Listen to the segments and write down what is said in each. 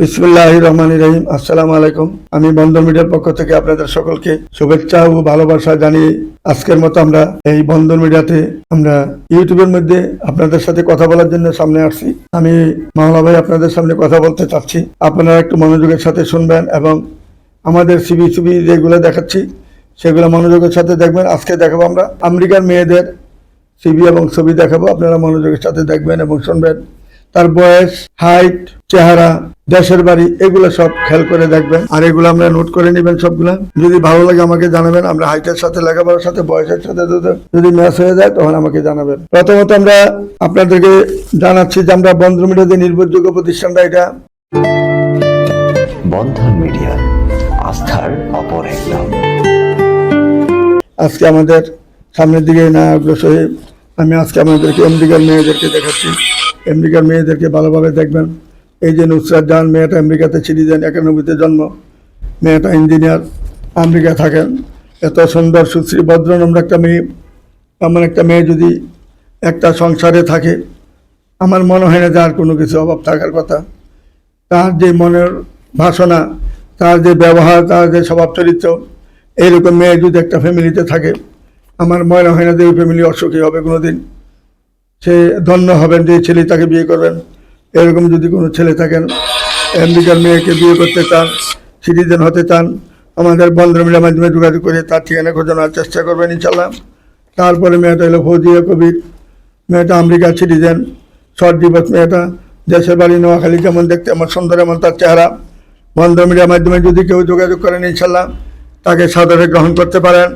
বিসমুল্লাহ রহমান রহিম আসসালাম আলাইকুম। আমি বন্ধন মিডিয়ার পক্ষ থেকে আপনাদের সকলকে শুভেচ্ছা ও ভালোবাসা জানিয়ে আজকের মতো আমরা এই বন্ধন মিডিয়াতে আমরা ইউটিউবের মধ্যে আপনাদের সাথে কথা বলার জন্য সামনে আসছি। আমি মাওলা ভাই আপনাদের সামনে কথা বলতে চাচ্ছি। আপনারা একটু মনোযোগের সাথে শুনবেন এবং আমাদের সিবি সিবি যেগুলো দেখাচ্ছি, সেগুলো মনোযোগের সাথে দেখবেন। আজকে দেখাবো আমরা আমেরিকার মেয়েদের সিবি এবং ছবি দেখাবো। আপনারা মনোযোগের সাথে দেখবেন এবং শুনবেন। তার বয়স হাইট চেহারা দেশের বাড়ি এগুলো সব খেয়াল করে দেখবেন। আর এগুলো আমরা নোট করে নেবেন সবগুলা। যদি ভালো লাগে আমাকে জানাবেন আমরা হাইটের সাথে লেখাপড়ার সাথে বয়সের সাথে যদি- ম্যাচ হয়ে যায় তখন আমাকে জানাবেন। প্রথমত আমরা আপনাদেরকে জানাচ্ছি যে আমরা বন্ধু মিডিয়াতে নির্ভরযোগ্য প্রতিষ্ঠানটা এটা বন্ধন মিডিয়া আস্থার অপর এক নাম আজকে আমাদের সামনের দিকে না অগ্রসর আমি আজকে আমাদেরকে আমেরিকার মেয়েদেরকে দেখাচ্ছি। আমেরিকার মেয়েদেরকে ভালোভাবে দেখবেন। এই যে নুসরাত জাহান মেয়েটা আমেরিকাতে সিটিজেন একানব্বইতে জন্ম। মেয়েটা ইঞ্জিনিয়ার আমেরিকা থাকেন। এত সুন্দর, সুশ্রী, ভদ্র, নম্র একটা মেয়ে। এমন একটা মেয়ে যদি একটা সংসারে থাকে, আমার মনে হয় না যে আর কোনো কিছু অভাব থাকার কথা। তার যে মনের ভাষণা তার যে ব্যবহার, তার যে স্বভাব চরিত্র এইরকম মেয়ে যদি একটা ফ্যামিলিতে থাকে, আমার মনে হয় না যে ওই ফ্যামিলি অসুখী হবে কোনোদিন। সে ধন্য হবেন, যে ছেলে তাকে বিয়ে করবেন। এরকম যদি কোনো ছেলে থাকেন, আমেরিকার মেয়েকে বিয়ে করতে চান, সিটিজেন হতে চান, আমাদের বন্ধুমিলের মাধ্যমে যোগাযোগ করে তার ঠিকানা খোঁজানোর চেষ্টা করবেন ইনশাল্লাহ তারপরে মেয়েটা হলো ফৌজিয়া কবির। মেয়েটা আমেরিকার সিটিজেন, শর্ট দিবস মেয়েটা। দেশের বাড়ি নোয়াখালী যেমন দেখতে এমন সুন্দর, এমন তার চেহারা। বন্ধ মিডিয়ার মাধ্যমে যদি কেউ যোগাযোগ করেন ইনশাল্লাহ তাকে সাদরে গ্রহণ করতে পারেন।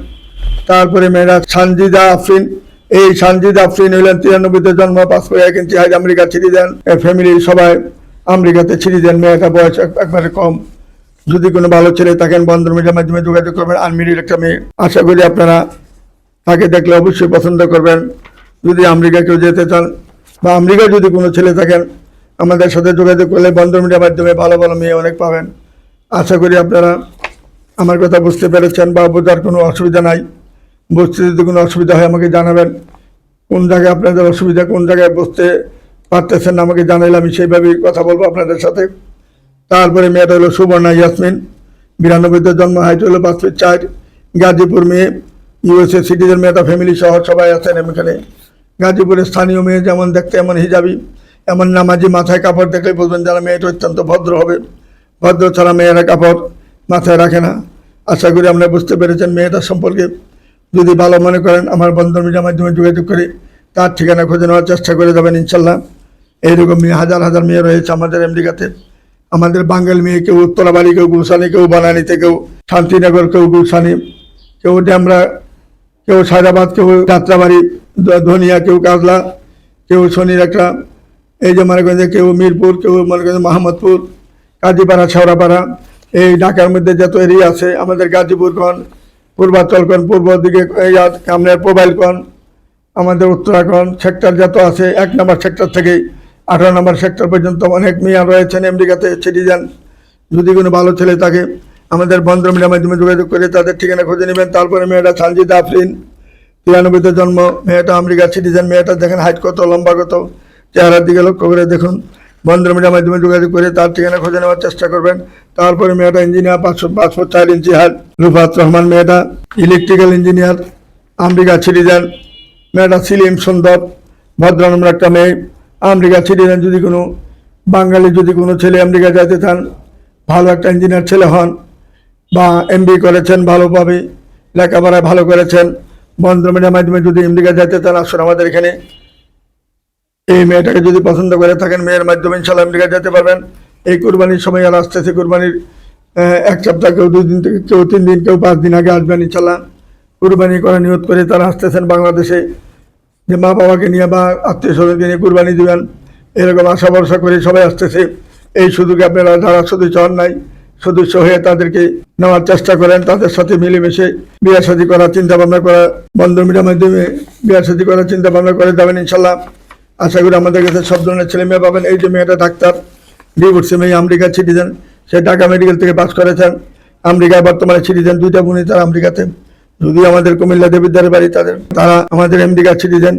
তারপরে মেয়েরা সানজিদা আফরিন এই সানজিদা আফরিন হইলেন তিরানব্বইতে জন্ম করে এক ইঞ্চি হাইট আমেরিকা ছিড়ি দেন। ফ্যামিলির সবাই আমেরিকাতে ছিড়ি দেন মেয়েটা বয়স এক- একবারে কম। যদি কোনো ভালো ছেলে থাকেন বন্ধ মিডিয়ার মাধ্যমে যোগাযোগ করবেন। আনমিরির একটা মেয়ে। আশা করি আপনারা তাকে দেখলে অবশ্যই পছন্দ করবেন। যদি আমেরিকা কেউ যেতে চান বা আমেরিকায় যদি কোনো ছেলে থাকেন, আমাদের সাথে যোগাযোগ করলে বন্ধন মিডিয়ার মাধ্যমে ভালো ভালো মেয়ে অনেক পাবেন। আশা করি আপনারা আমার কথা বুঝতে পেরেছেন বা বোঝার কোনো অসুবিধা নাই। বুঝতে যদি কোনো অসুবিধা হয় আমাকে জানাবেন। কোন জায়গায় আপনাদের অসুবিধা, কোন জায়গায় বসতে পারতেছেন আমাকে জানাইলে আমি সেইভাবেই কথা বলব আপনাদের সাথে। তারপরে মেয়েটা হলো সুবর্ণা ইয়াসমিন, বিরানব্বইতে জন্ম, হাইট হলো পাঁচ ফিট চার, গাজীপুর মেয়ে, ইউএসএ সিটিজেন মেয়েটা ফ্যামিলি সহ সবাই আছেন এখানে। গাজীপুরের স্থানীয় মেয়ে যেমন দেখতে এমন হিজাবি, এমন নামাজি মাথায় কাপড় দেখলে বলবেন যারা মেয়েটা অত্যন্ত ভদ্র হবে। ভদ্র ছাড়া মেয়েরা কাপড় মাথায় রাখে না। আশা করি আপনারা বুঝতে পেরেছেন মেয়েটা সম্পর্কে। যদি ভালো মনে করেন, আমার বন্ধন মিডিয়ার মাধ্যমে যোগাযোগ করে তার ঠিকানা খুঁজে নেওয়ার চেষ্টা করে যাবেন ইনশাল্লাহ। এইরকম মেয়ে, হাজার হাজার মেয়ে রয়েছে আমাদের আমেরিকাতে। আমাদের বাঙ্গাল মেয়ে কেউ উত্তরাবাড়ি, কেউ গুলশানি, কেউ বানানিতে, কেউ শান্তিনগর, কেউ গুলশানি, কেউ ড্যামরা, কেউ সায়দাবাদ, কেউ যাত্রাবাড়ি, ধনিয়া, কেউ কাজলা, কেউ শনির একটা এই যে মনে করেন কেউ মিরপুর, কেউ মনে করেন মাহমদপুর, কাজীপাড়া, শেওড়াপাড়া, এই ঢাকার মধ্যে যত এরিয়া আছে, আমাদের গাজীপুর কন পূর্বাঞ্চল কন পূর্ব দিকে আপনার প্রোবাইল কন আমাদের উত্তরাখণ্ড সেক্টর যত আছে, এক নম্বর সেক্টর থেকে আঠারো নম্বর সেক্টর পর্যন্ত অনেক মেয়া রয়েছেন আমেরিকাতে সিটিজেন যদি কোনো ভালো ছেলে থাকে, আমাদের বন্ধ মিডিয়ার মাধ্যমে যোগাযোগ করে তাদের ঠিকানা খুঁজে নেবেন। তারপরে মেয়েটা সানজিদা আফরিন, তিরানব্বইতে জন্ম, মেয়েটা আমেরিকার সিটিজেন মেয়েটা দেখেন হাইট কত, লম্বা কত, চেহারার দিকে লক্ষ্য করে দেখুন। বন্ধ মিডিয়ার মাধ্যমে যোগাযোগ করে তার ঠিকানা খুঁজে নেওয়ার চেষ্টা করবেন। তারপরে মেয়েটা ইঞ্জিনিয়ার পাঁচশো পাঁচ ফুট চার ইঞ্চি হাইট রুফাত রহমান মেয়েটা ইলেকট্রিক্যাল ইঞ্জিনিয়ার আমেরিকার সিটিজেন মেয়েটা সিলিম সুন্দর, ভদ্রনম্র একটা মেয়ে। আমেরিকা সিটিজেন যদি কোনো বাঙালি যদি কোনো ছেলে আমেরিকা যেতে চান, ভালো একটা ইঞ্জিনিয়ার ছেলে হন বা এমবি করেছেন, ভালোভাবে লেখাপড়ায় ভালো করেছেন বন্ধ মিডিয়ার মাধ্যমে যদি আমেরিকা যেতে চান, আসুন আমাদের এখানে। এই মেয়েটাকে যদি পছন্দ করে, থাকেন মেয়ের মাধ্যমে ইনশাল্লাহ আমেরিকা যেতে পারবেন। এই কুরবানির সময় আর আসতেছে কুরবানির এক সপ্তাহ কেউ, দুই দিন থেকে কেউ, তিন দিন কেউ, পাঁচ দিন আগে আসবেন ইনশাল্লাহ কুরবানি করা নিয়ত করে তারা আসতেছেন বাংলাদেশে। যে মা বাবাকে নিয়ে বা আত্মীয় স্বজনকে নিয়ে কুরবানি দিবেন, এরকম আশা ভরসা করে সবাই আসতেছে। এই সুযোগে আপনারা যারা সদস্য হন নাই, সদস্য হয়ে তাদেরকে নেওয়ার চেষ্টা করেন, তাদের সাথে মিলেমিশে বিয়ে শাদী করার চিন্তা ভাবনা করা বন্ধ মিডিয়ার মাধ্যমে বিয়ে শাদী করার চিন্তা ভাবনা করে যাবেন ইনশাল্লাহ আশা করি আমাদের কাছে সব ধরনের ছেলে মেয়ে পাবেন। এই যে মেয়েটা ডাক্তার ডিভোর্সে মেয়ে আমেরিকার সিটিজেন সে ঢাকা মেডিকেল থেকে পাস করেছেন। আমেরিকায় বর্তমানে সিটিজেন দুইটা বোনই তারা আমেরিকাতে। যদি আমাদের কুমিল্লা দেবিদ্বারের বাড়ি তাদের, তারা আমাদের আমেরিকার সিটিজেন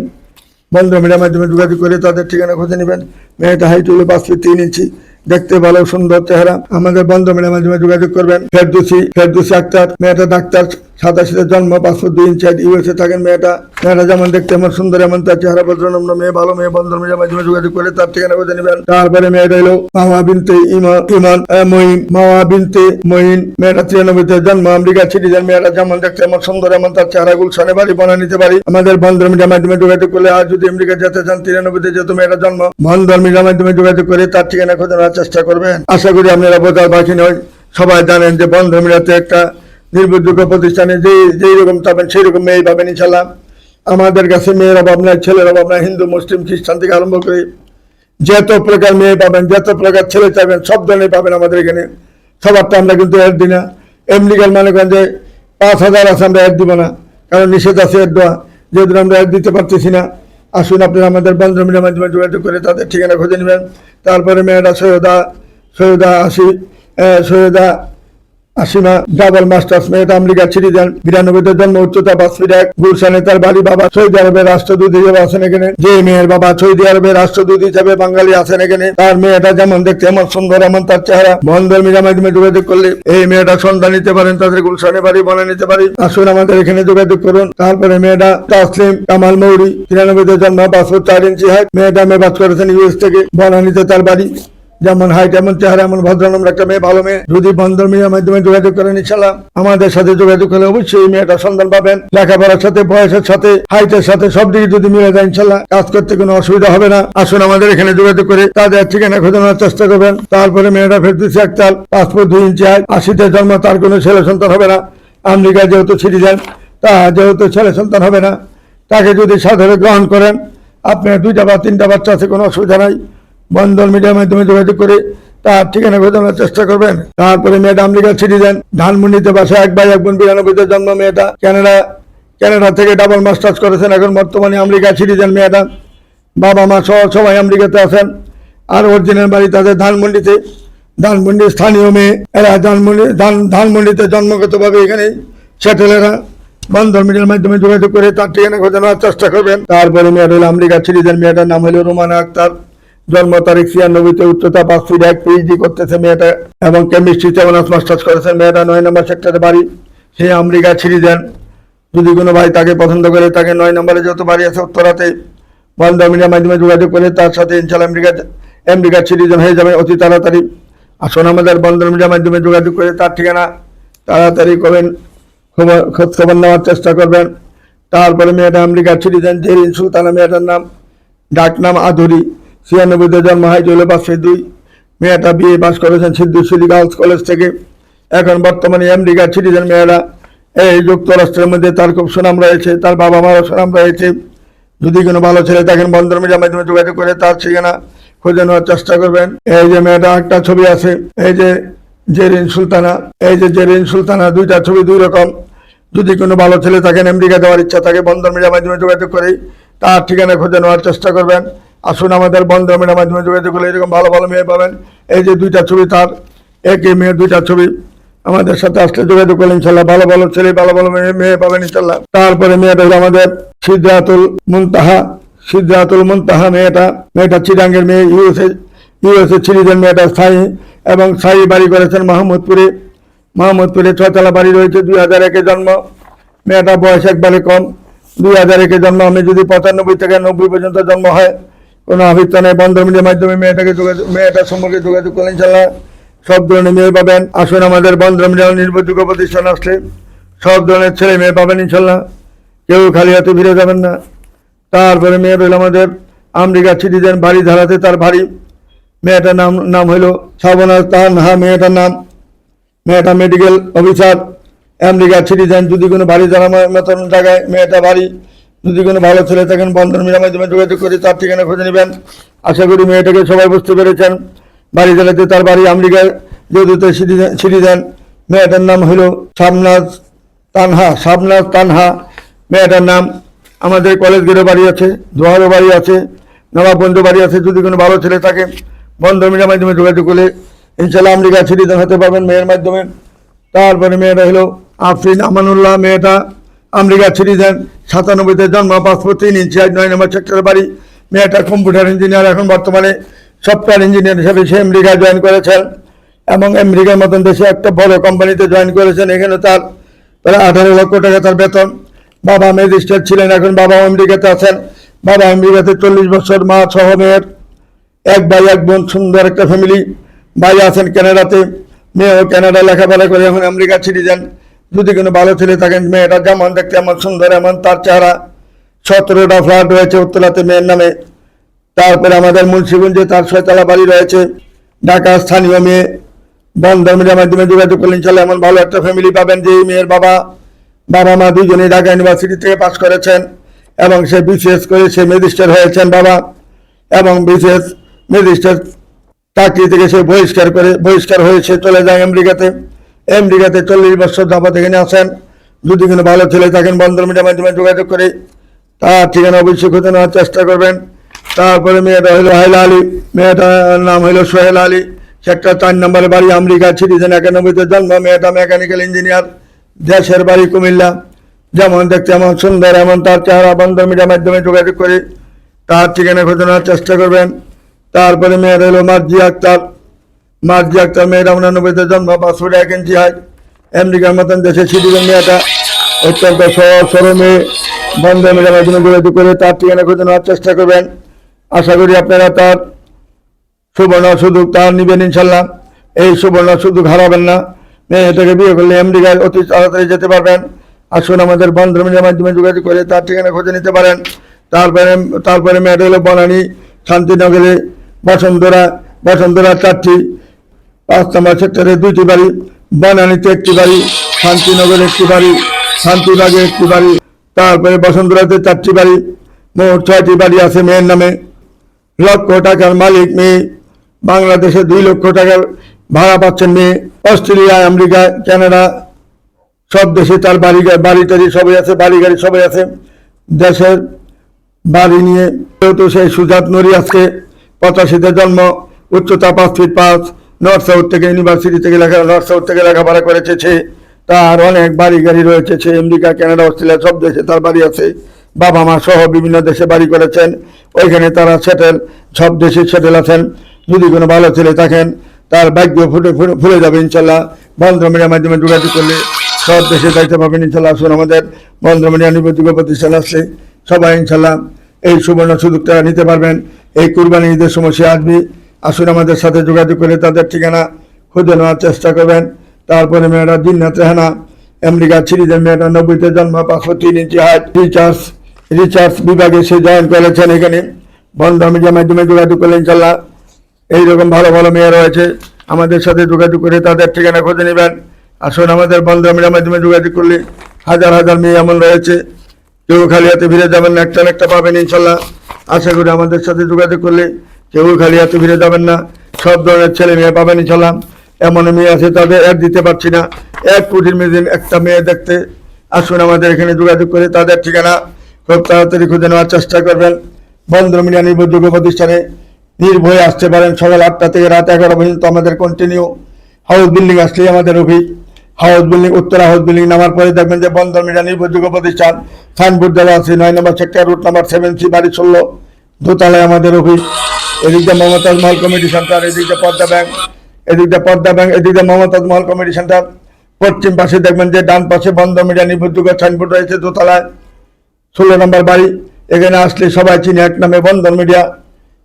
বন্ধ মিডিয়ার মাধ্যমে যোগাযোগ করে তাদের ঠিকানা খুঁজে নেবেন। মেয়েটা হাইট হলো পাঁচ ফিট তিন ইঞ্চি দেখতে ভালো, সুন্দর চেহারা। আমাদের বন্ধ মেয়ের মাধ্যমে যোগাযোগ করবেন। ফেরদুসি ফেরদুসি আক্তার, মেয়েটা ডাক্তার। সাতাশিতে জন্ম পাঁচশো দুই ইঞ্চি ইউএসএ থাকেন মেয়েটা। মেয়েটা যেমন দেখতে এমন সুন্দর এমন তার চেহারা ভদ্রনম্র মেয়ে ভালো মেয়ে বন্ধ মেয়ের যোগাযোগ করে তার ঠিকানা খুঁজে নেবেন। তারপরে মেয়েটা হলো মাওয়া বিনতে ইমা ইমান আহ, মঈন। মাওয়া বিনতে মঈন মেয়েটা তিরানব্বইতে জন্ম আমেরিকা সিটিজেন। মেয়েটা যেমন দেখতে এমন সুন্দর এমন তার চেহারা গুলশানে বাড়ি বনা নিতে পারি। আমাদের বন্ধন মিডিয়ার মাধ্যমে যোগাযোগ করলে আর যদি আমেরিকা যেতে চান তিরানব্বইতে যেহেতু মেয়েটা জন্ম বন্ধন মিডিয়ার মাধ্যমে যোগাযোগ করে তার ঠিকানা খোঁজানোর চেষ্টা করবেন। আশা করি আপনারা বোঝার বাকি নয়। সবাই জানেন যে বন্ধন মিডিয়াতে একটা নির্ভরযোগ্য প্রতিষ্ঠানে যে যেই রকম পাবেন সেই রকম মেয়ে পাবেন ইনশাল্লাহ আমাদের কাছে মেয়ের অভাব নাই ছেলের অভাব নাই হিন্দু মুসলিম খ্রিস্টান থেকে আরম্ভ করে যত প্রকার মেয়ে পাবেন যত প্রকার ছেলে চাইবেন সব ধরনের পাবেন আমাদের এখানে। সবারটা আমরা কিন্তু অ্যাড দিই না। এমনি কাল মনে করেন যে পাঁচ হাজার আছে আমরা অ্যাড দিব না। কারণ নিষেধ আছে অ্যাড দেওয়া। যেহেতু আমরা অ্যাড দিতে পারতেছি না আসুন আপনারা আমাদের বন্ধমিনের মাধ্যমে যোগাযোগ করে তাদের ঠিকানা খুঁজে নেবেন। তারপরে মেয়েরা সৈয়দা সৈয়দা আহ, সৈয়দা আসিমা, ডাবল মাস্টার্স মেয়েটা আমেরিকা ছিড়ি দেন বিরানব্বইতে জন্ম উচ্চতা পাঁচ এক, গুলশানে তার বাড়ি বাবা সৌদি আরবের রাষ্ট্রদূত হিসেবে আছেন এখানে। যে মেয়ের বাবা সৌদি আরবের রাষ্ট্রদূত হিসেবে বাঙালি আছেন এখানে, তার মেয়েটা যেমন দেখতে এমন সুন্দর, এমন তার চেহারা। বন্ধের মিডিয়া মাধ্যমে যোগাযোগ করলে, এই মেয়েটা সন্ধান নিতে পারেন, তাদের গুলশানে বাড়ি, বনে নিতে পারি আসুন আমাদের এখানে যোগাযোগ করুন। তারপরে মেয়েটা তাসলিম কামাল মৌরি, তিরানব্বইতে জন্ম পাঁচশো চার ইঞ্চি হাইট, মেয়েটা মেবাজ করেছেন ইউএস থেকে, বনানীতে তার বাড়ি। যেমন হাইট এমন চেহারা, এমন ভদ্রনম্র একটা মেয়ে, ভালো মেয়ে। যদি বন্ধন মেয়ের মাধ্যমে যোগাযোগ করেন, ইনশাল্লাহ আমাদের সাথে যোগাযোগ করলে অবশ্যই মেয়েটা সন্ধান পাবেন। লেখাপড়ার সাথে, বয়সের সাথে, হাইটের সাথে, সব দিকে যদি মিলে যায়, ইনশাল্লাহ কাজ করতে কোনো অসুবিধা হবে না। আসুন আমাদের এখানে যোগাযোগ করে তাদের ঠিকানা খোঁজানোর চেষ্টা করবেন। তারপরে মেয়েটা ফেরদুসি একতাল পাসপোর্ট দুই ইঞ্চি হাইট, আশিতে জন্ম, তার কোনো ছেলে সন্তান হবে না। আমেরিকা যেহেতু সিটিজেন, তা যেহেতু ছেলে সন্তান হবে না। তাকে যদি সাধারণ গ্রহণ করেন, আপনার দুইটা বা তিনটা বাচ্চা আছে, কোনো অসুবিধা নাই। বন্ধন মিডিয়ার মাধ্যমে যোগাযোগ করে তার ঠিকানা খোঁজানোর চেষ্টা করবেন। তারপরে মেয়েটা আমেরিকা সিটিজেন ধানমন্ডিতে বাসা এক ভাই, এক বোন, বিরানব্বইতে জন্ম মেয়েটা। ক্যানাডা ক্যানাডা থেকে ডাবল মাস্টার্স করেছেন এখন বর্তমানে আমেরিকা সিটিজেন মেয়েটা বাবা, মা সহ সবাই আমেরিকাতে আছেন। আর অরিজিনাল বাড়ি তাদের ধানমন্ডিতে। ধানমন্ডির স্থানীয় মেয়ে, এরা ধানমন্ডি, ধান, ধানমন্ডিতে জন্মগতভাবে এখানে সেটেল এরা। বন্ধন মিডিয়ার মাধ্যমে যোগাযোগ করে তার ঠিকানা খোঁজানোর চেষ্টা করবেন। তারপরে মেয়েটা হলো আমেরিকা সিটিজেন মেয়েটার নাম হলো রোমানা আক্তার। জন্ম তারিখ ছিয়ানব্বইতে উচ্চতা পাঁচ ফিট এক পিএইচডি করতেছে মেয়েটা এবং কেমিস্ট্রিতে অনার্স মাস্টার্স করেছেন। মেয়েটা নয় নম্বর সেক্টরে বাড়ি, সে আমেরিকা ছিড়ি দেন। যদি কোনো ভাই তাকে পছন্দ করে, তাকে নয় নম্বরে যত বাড়ি আছে উত্তরাতে বন্ধ মিডিয়ার মাধ্যমে যোগাযোগ করে তার সাথে ইনশাল্লাহ আমেরিকা আমেরিকা সিটিজেন হয়ে যাবে অতি তাড়াতাড়ি। আসুন আমাদের বন্ধন মিডিয়ার মাধ্যমে যোগাযোগ করে তার ঠিকানা তাড়াতাড়ি করবেন খোঁজ খবর নেওয়ার চেষ্টা করবেন। তারপরে মেয়েটা আমেরিকা সিটিজেন জেরিন সুলতানা মেয়েটার নাম, ডাক নাম আধুরি। ছিয়ানব্বইতে জন্ম হয় জলে পাশে দুই মেয়েটা বিয়ে পাস করেছেন সিদ্ধু সিদ্ধেশ্বরী গার্লস কলেজ থেকে। এখন বর্তমানে আমেরিকা সিটিজেন মেয়েরা। এই যুক্তরাষ্ট্রের মধ্যে তার খুব সুনাম রয়েছে, তার বাবা মারও সুনাম রয়েছে। যদি কোনো ভালো ছেলে থাকেন বন্ধন মিডিয়ার মাধ্যমে যোগাযোগ করে তার ঠিকানা খুঁজে নেওয়ার চেষ্টা করবেন। এই যে মেয়েটা একটা ছবি আছে, এই যে জেরিন সুলতানা, এই যে জেরিন সুলতানা দুইটা ছবি দুই রকম। যদি কোনো ভালো ছেলে থাকেন আমেরিকা দেওয়ার ইচ্ছা থাকে বন্ধন মিডিয়ার মাধ্যমে যোগাযোগ করে তার ঠিকানা খুঁজে নেওয়ার চেষ্টা করবেন। আসুন আমাদের বন্ধন মিডিয়ার মাধ্যমে যোগাযোগ করলে এরকম ভালো ভালো মেয়ে পাবেন। এই যে দুইটা ছবি তার, একই মেয়ের দুইটা ছবি। আমাদের সাথে আসলে যোগাযোগ করলে ইনশাল্লাহ ভালো ভালো ছেলে, ভালো ভালো মেয়ে মেয়ে পাবেন ইনশাল্লাহ। তারপরে মেয়েটা হলো আমাদের সিদ্ধাতুল মুনতাহা। সিদ্ধাতুল মুনতাহা মেয়েটা মেয়েটা চিরাঙ্গের মেয়ে, ইউএসএ ইউএসএ ছিলেন মেয়েটা স্থায়ী এবং স্থায়ী বাড়ি করেছেন মাহমুদপুরে। মাহমুদপুরে ছয়তলা বাড়ি রয়েছে, দুই হাজার একে জন্ম। মেয়েটা বয়স একবারে কম। দুই হাজার একে জন্ম, আমি যদি পঁচানব্বই থেকে নব্বই পর্যন্ত জন্ম হয় কোনো আভিত্য নেই বন্ধ মিডিয়ার মাধ্যমে মেয়েটাকে যোগাযোগ মেয়েটার সম্পর্কে যোগাযোগ করলেন ইনশাল্লাহ সব ধরনের মেয়ে পাবেন। আসুন আমাদের বন্ধ মিডিয়ার নির্ভরযোগ্য প্রতিষ্ঠান আসলে সব ধরনের ছেলে মেয়ে পাবেন ইনশাল্লাহ কেউ খালি হাতে ফিরে যাবেন না। তারপরে মেয়ে রইল আমাদের আমেরিকা সিটিজেন বাড়ি ধারাতে তার বাড়ি মেয়েটার নাম নাম হইল শাবনাজ তানহা, মেয়েটার নাম, মেয়েটা মেডিকেল অফিসার আমেরিকা সিটিজেন, যদি কোনো বাড়ি জানা মতন জায়গায় মেয়েটা বাড়ি যদি কোনো ভালো ছেলে থাকেন, বন্ধন মিলার মাধ্যমে যোগাযোগ করে তার ঠিকানা খুঁজে নেবেন। আশা করি মেয়েটাকে সবাই বুঝতে পেরেছেন। বাড়ি জেলাতে তার বাড়ি আমেরিকায় যেহেতু সিটিজেন মেয়েটার নাম হলো শাবনাজ তানহা শাবনাজ তানহা। মেয়েটার নাম আমাদের কলেজ গেটে বাড়ি আছে দোহারও বাড়ি আছে নবাবগঞ্জ বাড়ি আছে। যদি কোনো ভালো ছেলে থাকে বন্ধ মিডিয়ার মাধ্যমে যোগাযোগ করলে ইনশাল্লাহ আমেরিকা সিটিজেন হতে পারবেন মেয়ের মাধ্যমে। তারপরে মেয়েটা হলো আফরিন আমানুল্লাহ, মেয়েটা আমেরিকা সিটিজেন, সাতানব্বইতে জন্ম পাসপোর্ট তিন ইঞ্চি আজ নয় নম্বর সেক্টরের বাড়ি। মেয়েটা কম্পিউটার ইঞ্জিনিয়ার, এখন বর্তমানে সফটওয়্যার ইঞ্জিনিয়ার হিসেবে সে আমেরিকা জয়েন করেছেন এবং আমেরিকার মতন দেশে একটা বড় কোম্পানিতে জয়েন করেছেন। এখানে তার প্রায় আঠারো লক্ষ টাকা তার বেতন। বাবা ম্যাজিস্ট্রেট ছিলেন, এখন বাবা আমেরিকাতে আছেন। বাবা আমেরিকাতে চল্লিশ বছর, মা সহ মেয়ের এক ভাই, এক বোন, সুন্দর একটা ফ্যামিলি। ভাই আছেন কানাডাতে মেয়েও কানাডা লেখাপড়া করে এখন আমেরিকা সিটিজেন। যদি কোনো ভালো ছেলে থাকেন, মেয়েটা যেমন দেখতে এমন সুন্দর, এমন তার চেহারা। সতেরোটা ফ্ল্যাট রয়েছে উত্তলাতে মেয়ের নামে। তারপরে আমাদের মুন্সিগঞ্জে তার ছয়তলা বাড়ি রয়েছে। ঢাকা স্থানীয় মেয়ে। বন্ধ মিডিয়ার মাধ্যমে যোগাযোগ করলেন চলে এমন ভালো একটা ফ্যামিলি পাবেন যে এই মেয়ের বাবা বাবা মা দুজনেই ঢাকা ইউনিভার্সিটি থেকে পাশ করেছেন এবং সে বিসিএস করে সে ম্যাজিস্ট্রেট হয়েছেন বাবা এবং বিসিএস ম্যাজিস্ট্রেট চাকরি থেকে সে বহিষ্কার করে, বহিষ্কার হয়েছে চলে যায় আমেরিকাতে। আমেরিকাতে চল্লিশ বছর যাবত এখানে আসেন যদি কোনো ভালো ছেলে থাকেন, বন্ধন মিডিয়ার মাধ্যমে যোগাযোগ করে তার ঠিকানা অবশ্যই খুঁজে নেওয়ার চেষ্টা করবেন। তারপরে মেয়েটা হলো হাইলা আলী। মেয়েটার নাম হলো সোহেল আলী। সেক্টর চার নম্বরে বাড়ি আমেরিকা, সিটিজেন একানব্বইতে জন্ম। মেয়েটা মেকানিক্যাল ইঞ্জিনিয়ার। দেশের বাড়ি কুমিল্লা। যেমন দেখতে এমন সুন্দর, এমন তার চেহারা বন্ধন মিডিয়ার মাধ্যমে যোগাযোগ করে তার ঠিকানা খুঁজে নেওয়ার চেষ্টা করবেন। তারপরে মেয়ের হলো মার্জি আক্তার। মার্জি আক্তার মেয়েরা উনানব্বইতে জন্ম পাঁচশোটা এক ইঞ্চি হয় আমেরিকার মতন দেশে সিটিজেন মেয়েটা অত্যন্ত সহজ, সরল মেয়ে। বন্ধ মিডিয়ার মাধ্যমে যোগাযোগ করে তার ঠিকানা খুঁজে নেওয়ার চেষ্টা করবেন। আশা করি আপনারা তার সুবর্ণ সুযোগ তার নিবেন ইনশাল্লাহ। এই সুবর্ণ সুযোগ হারাবেন না। মেয়েটাকে বিয়ে করলে আমেরিকায় অতি তাড়াতাড়ি যেতে পারবেন। আসুন আমাদের বন্ধ মিডিয়ার মাধ্যমে যোগাযোগ করে তার ঠিকানা খুঁজে নিতে পারেন। তারপরে তারপরে মেয়েটা হলো বনানী শান্তিনগরে বসন্তরা বসন্তরা চারটি। পাঁচ নম্বর সেক্টরে দুইটি বাড়ি, বনানীতে একটি বাড়ি, শান্তিনগরে একটি বাড়ি, শান্তিবাগে একটি বাড়ি, তারপরে বসন্তরাতে চারটি বাড়ি, মোট ছয়টি বাড়ি আছে মেয়ের নামে। লক্ষ টাকার মালিক মেয়ে, বাংলাদেশে দুই লক্ষ টাকার ভাড়া পাচ্ছেন মেয়ে, অস্ট্রেলিয়া, আমেরিকা, কানাডা, সব দেশে তার বাড়ি বাড়ি টাড়ি সবাই আছে, বাড়ি গাড়ি সবাই আছে। দেশের বাড়ি নিয়ে, যেহেতু সেই সুজাত নুরি আজকে পঁচাশিতে জন্ম, উচ্চতা পাঁচ ফিট পাঁচ নর্থ সাউথ থেকে ইউনিভার্সিটি থেকে লেখা নর্থ সাউথ থেকে লেখাপড়া করেছে সে। তার অনেক বাড়ি গাড়ি রয়েছে সে, আমেরিকা, কানাডা, অস্ট্রেলিয়া, সব দেশে তার বাড়ি আছে। বাবা মা সহ বিভিন্ন দেশে বাড়ি করেছেন। ওইখানে তারা সেটেল সব দেশে সেটেল আছেন। যদি কোনো ভালো ছেলে থাকেন, তার ভাগ্য ফুটে ফুলে যাবে ইনশাল্লাহ। বন্ধ মিডিয়ার মাধ্যমে যোগাযোগ করলে সব দেশে যাইতে পারবেন ইনশাল্লাহ। আসুন আমাদের বন্ধ মিডিয়া নির্ভরযোগ্য প্রতিষ্ঠান আসছে সবাই ইনশাল্লাহ এই সুবর্ণ সুযোগটা নিতে পারবেন। এই কুরবানি ঈদের সমস্যা আসবে। আসুন আমাদের সাথে যোগাযোগ করে তাদের ঠিকানা খুঁজে নেওয়ার চেষ্টা করবেন। তারপরে মেয়েরা জিন্নাত রেহানা আমেরিকা সিরিজের মেয়েটা নব্বইতে জন্ম পাঁচশো তিন ইঞ্চি হাইট রিচার্জ রিচার্জ বিভাগে সে জয়েন করেছেন এখানে। বন্ধ মিডিয়ার মাধ্যমে যোগাযোগ করলে ইনশাল্লাহ এইরকম ভালো ভালো মেয়ে রয়েছে। আমাদের সাথে যোগাযোগ করে তাদের ঠিকানা খুঁজে নেবেন। আসুন আমাদের বন্ধ মিডিয়ার মাধ্যমে যোগাযোগ করলে হাজার হাজার মেয়ে এমন রয়েছে। কেউ খালি হাতে ফিরে যাবেন না একটা না একটা পাবেন ইনশাল্লাহ আশা করি আমাদের সাথে যোগাযোগ করলে কেউ খালি এত ফিরে যাবেন না। সব ধরনের ছেলে মেয়ে পাবেন ইনশাল্লাহ এমন মেয়ে আছে, তাদের এক দিতে পারছি না। এক কোটির মেয়ে একটা মেয়ে দেখতে আসুন আমাদের এখানে যোগাযোগ করে, তাদের ঠিকানা খুব তাড়াতাড়ি খুঁজে নেওয়ার চেষ্টা করবেন। বন্ধ মিডিয়া নির্ভরযোগ্য প্রতিষ্ঠানে নির্ভয়ে আসতে পারেন সকাল আটটা থেকে রাত এগারো পর্যন্ত আমাদের কন্টিনিউ হাউস বিল্ডিং আসলেই আমাদের office. House building, Uttara house building নামার পরে দেখবেন যে বন্ধন মিডিয়া নির্ভরযোগ্য প্রতিষ্ঠান, সাইনবোর্ড দেওয়া আছে, নয় number sector route number seven C বাড়ি ষোলো, দোতলায় আমাদের অফিস। এদিকটা মমতাজ মহল কমিটি সেন্টার, এদিকটা পদ্মা ব্যাংক, এদিকটা পদ্মা ব্যাংক, এদিকটা মমতাজ মহল কমিটি সেন্টার। পশ্চিম পাশে দেখবেন যে ডান পাশে বন্ধ মিডিয়া নির্ভরযোগ্য সাইনবোর্ড রয়েছে দোতলায়। ষোলো নম্বর বাড়ি, এখানে আসলে সবাই চিনি এক নামে বন্ধন মিডিয়া।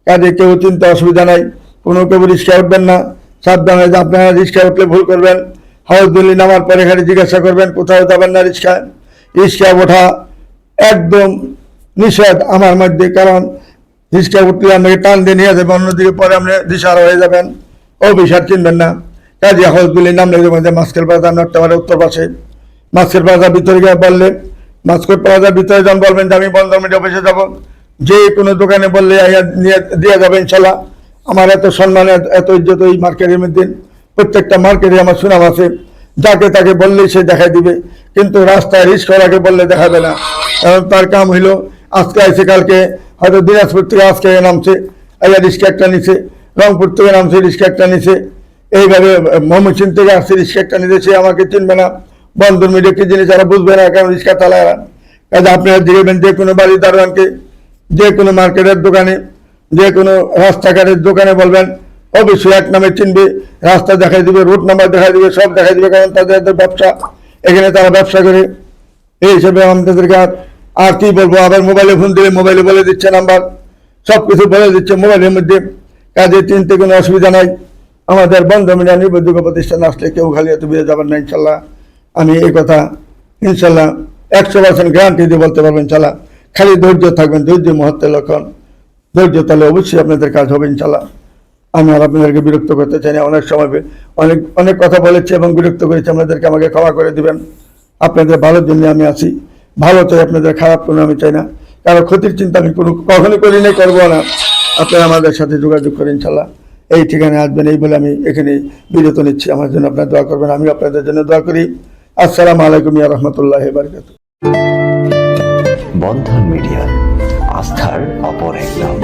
কাজে কেউ চিন্তা অসুবিধা নাই, কোনো কেউ রিক্সায় উঠবেন না। সাবধানে আপনারা রিক্সায় উঠলে ভুল করবেন। হাউস বিল্ডিং নামার পরে এখানে জিজ্ঞাসা করবেন, কোথাও যাবেন না রিক্সায়। রিক্সায় ওঠা একদম নিষেধ আমার মধ্যে, কারণ রিক্সায় উঠলে আপনাকে টান দিয়ে নিয়ে যাবে অন্যদিকে পরে আপনি দিশারা হয়ে যাবেন। ও বিষয় চিনবেন না। কাজে হাউস নাম দেখবেন যে মাস্কের পাতা নট্টাবারে উত্তর পাশে। মাস্কের প্লাজার ভিতরে গিয়ে বললেন মাস্কের প্লাজার ভিতরে যখন বলবেন যে, আমি বন্ধ মিডিয়া অফিসে যাব, যে কোনো দোকানে বললে নিয়ে, দিয়ে যাবে ইনশাল্লাহ। আমার এত সম্মান, এত- ইজ্জত এই মার্কেটের মধ্যে। প্রত্যেকটা মার্কেটে আমার সুনাম আছে। যাকে তাকে বললেই সে দেখাই দিবে। কিন্তু রাস্তায় রিক্সাওয়ালাকে বললে দেখাবে না। কারণ তার কাম হইল, আজকে আইসে কালকে হয়তো দিনাজপুর থেকে আজকে নামছে, আইয়া রিক্সা একটা নিছে, রংপুর থেকে নামছে রিক্সা একটা নিছে। এইভাবে ময়মনসিং থেকে আসছে রিক্সা একটা নিতে সে আমাকে চিনবে না। বন্ধন মিডিয়া কি জিনিস যারা বুঝবে না কারণ রিক্সা চালায় না কাজে আপনারা দেখবেন যে কোনো বাড়ির দারোয়ানকে, যে কোনো মার্কেটের দোকানে, যে কোনো রাস্তাঘাটের দোকানে বলবেন, অবশ্যই এক নামে চিনবে, রাস্তা দেখাই দিবে, রুট নাম্বার দেখাই দিবে, সব দেখাই দিবে, কারণ তাদের ব্যবসা। এখানে তারা ব্যবসা করে। এই হিসেবে আমাদেরকে আর আর কি বলব? আবার মোবাইলে ফোন দিলে মোবাইলে বলে দিচ্ছে নাম্বার সব কিছু বলে দিচ্ছে মোবাইলের মধ্যে। কাজে চিনতে কোনো অসুবিধা নাই। আমাদের বন্ধ মিডিয়া নির্ভরযোগ্য প্রতিষ্ঠান আসলে কেউ খালি এত বিয়ে যাবেন না, ইনশাল্লাহ। আমি এই কথা, ইনশাল্লাহ একশো পার্সেন্ট গ্যারান্টি দিয়ে বলতে পারবেন ইনশাল্লাহ। খালি ধৈর্য থাকবেন, ধৈর্য মুহূর্তের লক্ষণ। ধৈর্য তাহলে অবশ্যই আপনাদের কাজ হবে, ইনশাল্লাহ। আমি আর আপনাদেরকে বিরক্ত করতে চাই না। অনেক সময় অনেক অনেক কথা বলেছি এবং বিরক্ত করেছি। আপনাদেরকে আমাকে ক্ষমা করে দিবেন। আপনাদের ভালোর জন্য আমি আছি। ভালো চাই, আপনাদের খারাপ কোনো আমি চাই না। কারও ক্ষতির চিন্তা আমি কোনো কখনই করি নাই, করব না। আপনারা আমাদের সাথে যোগাযোগ করেন, ইনশাল্লাহ। এই ঠিকানায় আসবেন, এই বলে আমি এখানে বিরত নিচ্ছি। আমার জন্য আপনার দোয়া করবেন আমি আপনাদের জন্য দোয়া করি। আসসালামু আলাইকুম ইয়া রহমতুল্লাহ বন্ধন মিডিয়া, আস্থার অপর এক নাম